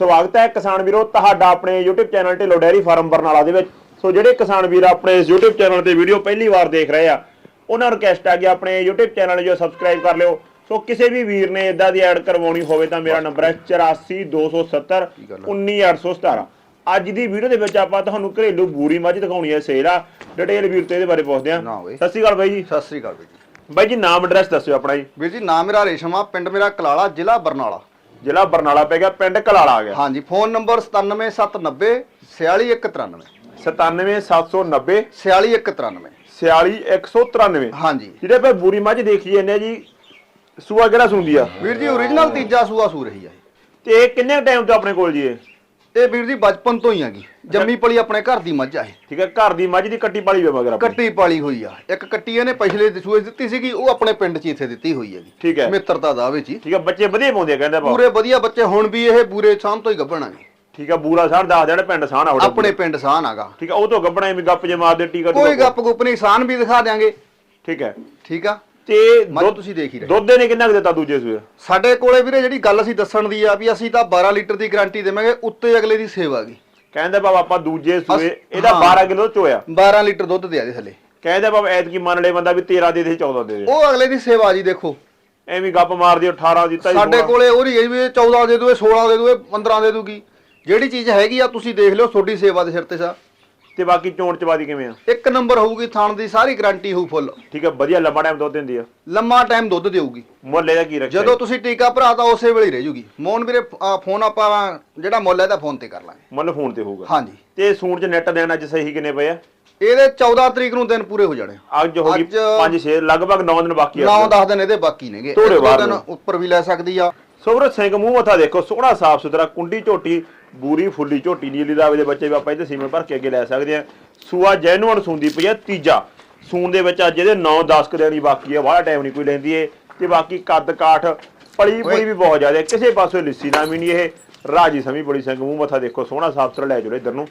ਸਵਾਗਤ ਹੈ ਕਿਸਾਨ ਵੀਰੋ ਤੁਹਾਡਾ ਆਪਣੇ YouTube channel Dhillon dairy farm Barnala ਦੇ ਵਿੱਚ। ਸੋ ਜਿਹੜੇ ਕਿਸਾਨ ਵੀਰ ਆਪਣੇ ਇਸ YouTube ਚੈਨਲ ਤੇ ਵੀਡੀਓ ਪਹਿਲੀ ਵਾਰ ਦੇਖ ਰਹੇ ਆ ਉਹਨਾਂ ਨੂੰ ਰਿਕਵੈਸਟ ਆ ਕਿ ਆਪਣੇ YouTube ਚੈਨਲ ਜੋ ਸਬਸਕ੍ਰਾਈਬ ਕਰ ਲਿਓ। ਸੋ ਕਿਸੇ ਵੀ ਵੀਰ ਨੇ ਇਦਾਂ ਦੀ ਐਡ ਕਰਵਾਉਣੀ ਹੋਵੇ ਤਾਂ ਮੇਰਾ ਨੰਬਰ ਹੈ 8427 19817 ਅੱਜ ਦੀ ਵੀਡੀਓ ਦੇ ਵਿੱਚ ਆਪਾਂ ਤੁਹਾਨੂੰ ਘਰੇਲੂ ਬੂਰੀ ਮੱਝ ਦਿਖਾਉਣੀ ਹੈ ਸੇਲ ਆ। ਡਿਟੇਲ ਵੀਰ ਤੇ ਇਹਦੇ ਬਾਰੇ ਪੁੱਛਦੇ ਆ। ਸਤਿ ਸ਼੍ਰੀ ਅਕਾਲ ਬਾਈ ਜੀ। ਸਤਿ ਸ੍ਰੀ ਅਕਾਲ ਵੀਰ ਜੀ। ਬਾਈ ਜੀ ਨਾਮ ਐਡਰੈਸ ਦੱਸਿਓ ਆਪਣਾ ਜੀ। ਵੀਰ ਜੀ ਨਾਮ ਮੇਰਾ ਰੇਸ਼ਮ ਪਿੰਡ ਮੇਰਾ ਕਲਾਲਾ ਜ਼ਿਲ੍ਹਾ ਬਰਨਾਲਾ। ਜ਼ਿਲ੍ਹਾ ਬਰਨਾਲਾ ਪੈ ਗਿਆ ਪਿੰਡ ਕਲਾਲਾ ਆ ਗਿਆ। ਹਾਂਜੀ ਫੋਨ ਨੰਬਰ 97790 46193 97790 46193 46193 ਹਾਂਜੀ। ਜਿਹੜੇ ਆਪਾਂ ਬੂਰੀ ਮੱਝ ਦੇਖੀ ਜਾਂਦੇ ਆ ਜੀ ਸੂਆ ਕਿਹੜਾ ਸੁੰਦੀ ਆ? ਵੀਰ ਜੀ ਓਰੀਜਨਲ ਤੀਜਾ ਸੂਆ ਸੂ ਰਹੀ ਆ। ਤੇ ਇਹ ਕਿੰਨੇ ਟਾਈਮ ਤੋਂ ਆਪਣੇ ਕੋਲ ਜੀ ਇਹ? ਇਹ ਵੀਰ ਜੀ ਬਚਪਨ ਤੋਂ ਹੀ ਆਗੀ ਜੰਮੀ ਪਲੀ ਆਪਣੇ ਘਰ ਦੀ ਮੱਝ ਆ ਇਹ। ਠੀਕ ਹੈ ਘਰ ਦੀ ਮੱਝ ਦੀ ਕੱਟੀ ਪਾਲੀ ਵੇ ਮਗਰ ਆਪਣੀ। ਕੱਟੀ ਪਾਲੀ ਹੋਈ ਆ। ਇੱਕ ਕੱਟੀ ਇਹਨੇ ਪਿਛਲੇ ਸੂਏ ਦਿੱਤੀ ਸੀਗੀ ਉਹ ਆਪਣੇ ਪਿੰਡ 'ਚ ਇੱਥੇ ਦਿੱਤੀ ਹੋਈ ਹੈਗੀ। ਠੀਕ ਹੈ। ਮਿੱਤਰਤਾ ਦਾ ਵਿੱਚ ਹੀ। ਠੀਕ ਹੈ ਬੱਚੇ ਵਧੀਆ ਪਾਉਂਦੇ ਆ ਕਹਿੰਦੇ ਆਪਾਂ। ਪੂਰੇ ਵਧੀਆ ਬੱਚੇ ਹੁਣ ਵੀ ਇਹ ਪੂਰੇ ਸਾਂਭ ਤੋਂ ਹੀ ਗੱਭਣਾਗੇ। ਠੀਕ ਹੈ ਬੂਰਾ ਸਾਹ ਦੱਸ ਦੇਣ ਪਿੰਡ ਸਾਹ ਨਾ ਆਪਣੇ ਪਿੰਡ ਸਾਨ ਆਗਾ। ਠੀਕ ਹੈ ਉਹ ਤੋਂ ਗੱਬਣਾ ਐਵੇਂ ਗੱਪ ਜੇ ਮਾਰਦੇ ਟੀਕਾ ਕੋਈ ਟੂਕਾ। ਗੱਪ ਗੁੱਪ ਨਹੀਂ ਸਾਨ ਵੀ ਦਿਖਾ ਦਿਆਂਗੇ। ਠੀਕ ਹੈ। ਠੀਕ ਆ? ਤੇ ਮੱਝ ਦੁੱਧ ਤੁਸੀਂ ਦੇਖ ਹੀ ਰਹੇ ਦੁੱਧ ਨੇ ਕਿੰਨਾ ਕੁ ਦਿੱਤਾ ਦੂਜੇ ਸੂਏ ਸਾਡੇ ਕੋਲੇ ਵੀਰੇ ਜਿਹੜੀ ਗੱਲ ਅਸੀਂ ਦੱਸਣ ਦੀ ਆ ਵੀ ਅਸੀਂ ਤਾਂ 12 ਲੀਟਰ ਦੀ ਗਾਰੰਟੀ ਦੇਵਾਂਗੇ ਉੱਤੇ ਅਗਲੇ ਦੀ ਸੇਵਾ ਗੀ ਕਹਿੰਦੇ ਬਾਬਾ ਆਪਾਂ ਦੂਜੇ ਸੂਏ ਇਹਦਾ ਹਾਂ। 12 ਕਿਲੋ ਚੋਇਆ। 12 ਲੀਟਰ ਦੁੱਧ ਦੇ ਦੇ ਥੱਲੇ। ਕਹਿੰਦੇ ਬਾਬਾ ਐਤਕੀ ਮੰਨ ਲੈ ਬੰਦਾ ਵੀ 13 ਦੇ ਦੇ 14 ਦੇ ਦੇ। ਉਹ ਅਗਲੇ ਦੀ ਸੇਵਾ ਜੀ ਦੇਖੋ। ਐਵੇਂ ਗੱਪ ਮਾਰਦੀ 18 ਦਿੱਤਾ ਜੀ ਸਾਡੇ। ਕੋਲੇ ਉਹ ਨਹੀਂ ਵੀ ਇਹ 14 ਦੇ ਦੂਏ 16 ਦੇ ਦੂਏ 15 ਦੇ ਦੂਗੀ। ਜਿਹੜੀ ਚੀਜ਼ ਹੈਗੀ ਆ ਤੁਸੀਂ ਦੇਖ ਲਿਓ ਤੁਹਾਡੀ ਸੇਵਾ ਦੇ ਸਿਰ ਤੇ ਸਾ। ਤੇ ਬਾਕੀ ਚੋਣ ਚਵਾਦੀ ਕਿਵੇਂ ਆ? ਇੱਕ ਨੰਬਰ ਹੋਊਗੀ ਥਣ ਦੀ ਸਾਰੀ ਗਾਰੰਟੀ ਹੋਊ ਫੁੱਲ ਠੀਕ ਹੈ ਵਧੀਆ ਲੰਬਾ ਟਾਈਮ ਦੁੱਧ ਦਿੰਦੀ ਆ। ਲੰਮਾ ਟਾਈਮ ਦੁੱਧ ਦੇਊਗੀ। ਮੁੱਲ ਇਹਦਾ ਕੀ ਰੱਖਿਆ? ਜਦੋਂ ਤੁਸੀਂ ਟੀਕਾ ਭਰਾ ਤਾਂ ਉਸੇ ਵੇਲੇ ਹੀ ਰਹਿ ਜੂਗੀ। ਮੋਹਨ ਵੀਰੇ ਆ, ਫੋਨ ਆਪਾਂ ਜਿਹੜਾ ਮੁੱਲ ਹੈ ਫੋਨ ਤੇ ਕਰ ਲਾਂਗੇ। ਮੁੱਲ ਫੋਨ ਤੇ ਹੋਊਗਾ। ਹਾਂਜੀ। ਤੇ ਸੂਣ ਚ ਨੈਟ ਦੇਣ ਅੱਜ ਸਹੀ ਕਿੰਨੇ ਪਏ ਆ? ਇਹਦੇ 14 ਤਰੀਕ ਨੂੰ ਦਿਨ ਪੂਰੇ ਹੋ ਜਾਣੇ। ਅੱਜ ਹੋ ਗਈ ਅੱਜ- 5 6 ਲਗਭਗ 9 ਦਿਨ ਬਾਕੀ ਆ। 9-10 ਦਿਨ ਇਹਦੇ ਬਾਕੀ ਨੇਗੇ। ਇੱਕ ਦੋ ਬਾਹਰ ਦਿਨ ਨੂੰ। ਉੱਪਰ ਵੀ ਲੈ ਸਕਦੀ ਆ। ਸੁਭਰਤ ਸਿੰਘ ਮੂੰਹ ਮੱਥਾ ਦੇਖੋ ਸੋਹਣਾ ਸਾਫ਼ ਸੁਥਰਾ ਕੁੰਡੀ ਝੋਟੀ ਬੂਰੀ ਫੁੱਲੀ ਝੋਟੀ ਨੀਲੀ ਰਾਵੇ ਦੇ ਬੱਚੇ ਵੀ ਆਪਾਂ ਇਹਦੇ ਸੀਮਨ ਭਰ ਕੇ ਅੱਗੇ ਲੈ ਸਕਦੇ ਆ ਸੂਆ ਜੈਨੂਅਨ ਸੁੰਦੀ ਪਈ ਆ ਤੀਜਾ। ਸੂਣ ਦੇ ਵਿੱਚ ਅੱਜ ਇਹਦੇ 9-10 ਕੁ ਦਿਨ ਹੀ ਬਾਕੀ ਆ ਬਾਹਲਾ ਟਾਈਮ ਨਹੀਂ ਕੋਈ ਲੈਂਦੀ ਏ ਤੇ ਬਾਕੀ ਕੱਦ ਕਾਠ ਪਲੀ ਪਲੀ ਵੀ ਬਹੁਤ ਜ਼ਿਆਦਾ ਕਿਸੇ ਪਾਸੋਂ ਲਿੱਸੀ ਨਾ ਵੀ ਨਹੀਂ ਇਹ। ਰਾਜੀ ਸਮੀ ਬੜੀ ਸਿੰਘ ਮੂੰਹ ਮੱਥਾ ਦੇਖੋ ਸੋਹਣਾ ਸਾਫ਼ ਸੁਥਰਾ ਲੈ ਜੁੜੇ ਇਧਰ ਨੂੰ।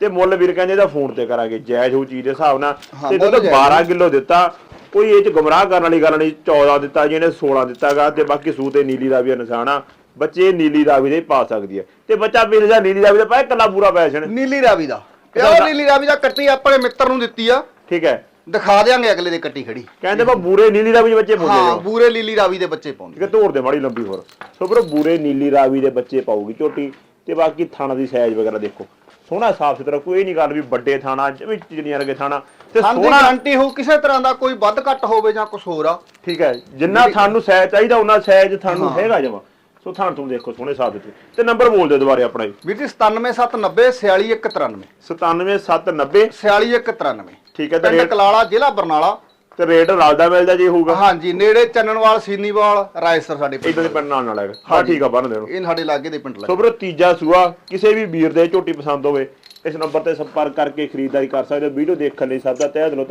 ਤੇ ਮੁੱਲ ਵੀਰ ਕਹਿੰਦੇ ਇਹਦਾ ਫੋਨ ਤੇ ਕਰਾਂਗੇ ਜਾਇਜ਼ ਹੋ ਚੀਜ਼ ਦੇ ਹਿਸਾਬ ਨਾਲ। ਤੇ ਦੁੱਧ ਜਾਇਜ਼ 12 ਕਿਲੋ ਦਿੱਤਾ। ਕੋਈ ਇਹ ਚ ਗਮਰਾਹ ਕਰਨ ਵਾਲੀ ਗੱਲ ਨਹੀਂ 14 ਦਿੱਤਾ ਜੀ ਇਹਨੇ 16 ਦਿੱਤਾਗਾ ਤੇ ਬਾਕੀ ਸੂ ਤੇ ਨੀਲੀ ਰਾਵੀ ਦਾ ਨਿਸ਼ਾਨ ਆ। ਬੱਚੇ ਨੀਲੀ ਰਾਵੀ ਦੇ ਪਾ ਸਕਦੀ ਹੈ ਤੇ ਬੱਚਾ ਵੀਰ ਦਾ ਨੀਲੀ ਰਾਵੀ ਦਾ ਪਾਇਆ ਕੱਲਾ ਪੂਰਾ ਪੈਸ਼ਨ ਨੀਲੀ ਰਾਵੀ ਦਾ। ਪਿਓ ਨੀਲੀ ਰਾਵੀ ਦਾ ਕੱਟੀ ਆਪਣੇ ਮਿੱਤਰ ਨੂੰ ਦਿੱਤੀ ਆ। ਠੀਕ ਹੈ। ਦਿਖਾ ਦਿਆਂਗੇ ਅਗਲੇ ਦੇ ਕੱਟੀ ਖੜੀ। ਕਹਿੰਦੇ ਬਾ ਬੂਰੇ ਨੀਲੀ ਰਾਵੀ ਦੇ ਬੱਚੇ ਪਾਉਂਦੇ ਹਾਂ ਜੋ। ਬੂਰੇ ਲੀਲੀ ਰਾਵੀ ਦੇ ਬੱਚੇ ਪਾਉਂਦੇ। ਠੀਕ ਹੈ ਤੋੜ ਦੇ ਮਾੜੀ ਲੰਬੀ ਹੋਰ। ਸੋ ਬਰੋ ਬੂਰੇ ਨੀਲੀ ਰਾਵੀ ਦੇ ਬੱਚੇ ਪਾਉਗੀ ਝੋਟੀ ਤੇ ਬਾਕੀ ਥਾਣਾ ਦੀ ਸਾਈਜ਼ ਵਗੈਰਾ ਦੇਖੋ। ਸੋਹਣਾ ਸਾਫ਼ ਸੁਥਰਾ ਕੋਈ ਨਹੀਂ ਗੱਲ ਵੀ ਵੱਡੇ ਥਾਣਾ ਜਿਵੇਂ ਚਿੜੀਆਂ ਵਰਗੇ ਥਾਣਾ ਤੇ ਸਾਨੂੰ ਸੋਹਣਾ ਗਾਰੰਟੀ ਹੋ ਕਿਸੇ ਤਰ੍ਹਾਂ ਦਾ ਕੋਈ ਵੱਧ ਘੱਟ ਹੋਵੇ ਜਾਂ ਕੁਝ ਹੋਰ ਆ। ਠੀਕ ਹੈ ਜਿੰਨਾ ਤੁਹਾਨੂੰ ਸਾਈਜ਼ ਚਾਹੀਦਾ ਉਹਨਾਂ ਸਾਈਜ਼ ਤੁਹਾਨੂੰ। ਹੈਗਾ ਜਮਾ। ਸੋ ਥਾਣ ਤੁਸੀਂ ਦੇਖੋ ਸੋਹਣੇ ਸਾਫ਼ ਸੁਥਰੇ। ਤੇ ਨੰਬਰ ਬੋਲ ਦਿਓ ਦੁਬਾਰੇ ਆਪਣਾ ਜੀ। ਵੀਰ ਜੀ 97790 46193 97790 46193 ਠੀਕ ਹੈ ਤੇ ਪਿੰਡ ਰੇਟ ਕਲਾਲਾ ਜ਼ਿਲ੍ਹਾ ਬਰਨਾਲਾ। ਤੇ ਰੇਟ ਰਲਦਾ ਮਿਲਦਾ ਜੀ ਹੋਊਗਾ। ਹਾਂਜੀ ਨੇੜੇ ਚੰਨਣਵਾਲ ਸੀਨੀਵਾਲ ਰਾਏਸਰ ਸਾਡੇ ਪਿੰਡ ਇਦਾਂ ਦੇ। ਪਿੰਡ ਨਾਲ ਨਾਲ ਹੈਗਾ। ਹਾਂ ਠੀਕ ਆ ਬੰਨ ਦੇਣੋ। ਇਹ ਸਾਡੇ ਲਾਗੇ ਦੇ ਪਿੰਡ ਸੋ ਵੀਰੋ ਤੀਜਾ ਸੂਆ ਕਿਸੇ ਵੀ ਵੀਰ ਦੇ ਝੋਟੀ ਪਸੰਦ ਹੋਵੇ ਇਸ ਨੰਬਰ ਤੇ ਸੰਪਰਕ ਕਰਕੇ ਖਰੀਦਦਾਰੀ ਕਰ ਸਕਦੇ ਹੋ। ਵੀਡੀਓ ਦੇਖਣ ਲਈ ਸਭ ਦਾ ਤਹਿ ਦਿਲੋਂ